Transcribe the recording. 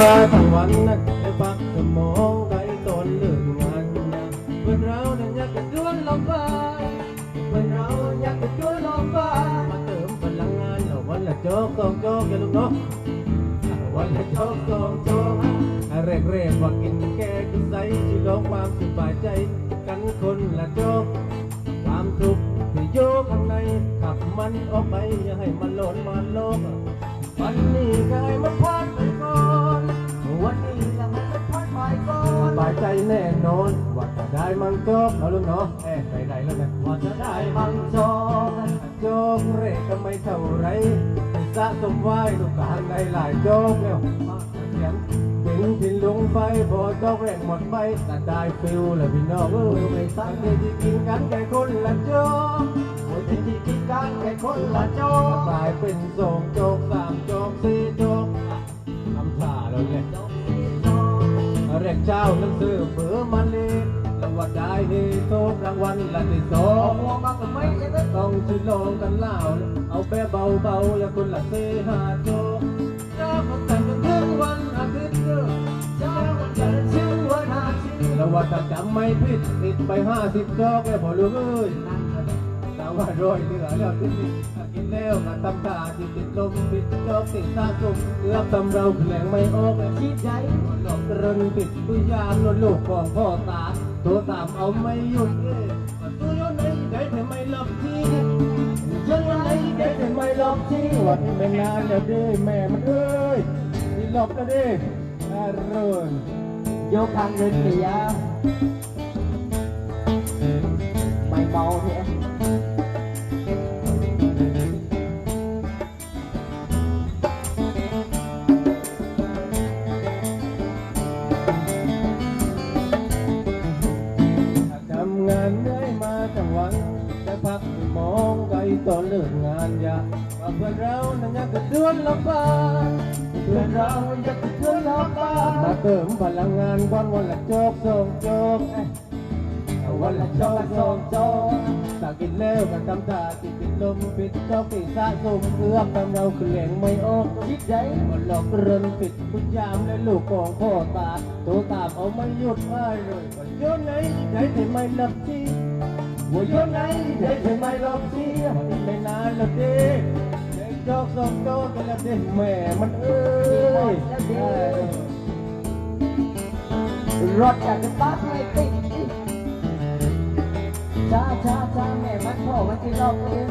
มาทั้งวันนั้นได้พักสมองได้ตอนเลิกงานนะเพื่อนเรานั้นอยากจะดวนลมฟ้าเพื่อนเราอยากจะดวนลมฟ้ามาเติมพลังงานเอาวันละโจ๊กสองโจ๊กกันลูกเนาะวันละโจ๊กสองโจ๊กเร่งเร่งว่ากินแกกินใสที่ลงความสบายใจ กันคนละโจ๊กความทุกข์ที่อยู่ข้างในขับมันออกไปอย่าให้มันหล่นมาโลกวันนี้ก็ให้มันพัด มังจกเอาลูกเนาะเอ๊ะไปไหนแล้วนะว่าจะได้มังจกจกเรกก็ไม่เท่าไรสะสมไว้ลูกกางได้หลายโจกแล้วมาเสียงถึงพินลงไฟพอโจกแรงหมดไปก็ได้ฟิลแล้วพี่น้องเออไม่ตั้งใจที่กินกันแค่คนละโจกโอ้ยที่ที่กินกันแค่คนละโจกกลายเป็นสองโจกสามโจกสี่โจกอะทำท่าเราเลยเรียกเจ้าหนังสือาได้เฮโซรางวัลละที่สองหัวมักไม่ใช่ต้องชิลองกันเล่าเอาแปเบาๆอย่าคนละเซหาโจจ้าคนแต่งกันถึงวันอาทิตย์เจ้าคนแต่งถึงวันอาทิตย์แล้วว่าถ้าจำไม่ผิดติดไปห้าสิบโจกแล้วพอรู้เอ้ยสาวว่าโรยเหลือแล้วที่นี่กินแล้วมาตำตาที่ติดลมปิดจอกติดตาตุ่มเนื้อตำเราแผลงไม่ออกและคิดใจหลอกเรินปิดตุยามนวลลูกของพ่อตา ตัวตามเอาไม่หยุดยตัวย้อนไหนได้แต่ไม่หลบที่ย้อนไหนได้แต่ไม่หลบที่วันไม่นานแล้วด้แม่มันเอ้ยนี่หลบแล้วด้อรุณโยกทางเดินเสียไม่เมาเนี่ย พักมองไกลตอนเลิกงานอยากว่าเพื่อนเรานั้นอยากจะดวนลำบากเพื่อนเราอยากจะดวนลำบากมาเติมพลังงานก่อนวันละโจกสองโจกวันละโจกสองโจกสากินแล้วก็ทำท่าติดติดลมปิดโจกติดสะสมเกือบทำเราคือแหลงไม่ออกคิดใจมันหลอกเรินปิดคุณยามและลูกของพ่อตาตัวตามเอาไม่หยุดไม่เลยวันโยนไหนไหนที่ไม่หลับที่ ว่าโยนไหนเด็กที่ไม่รอบเสียไม่นานแล้วเด็กเด็กจอกสองโตกันแล้วเด็กแม่มันเอ้ยรถจากสตาร์ทไม่ติดช้าช้าช้าแม่มันพ่อมันจะรอบเลย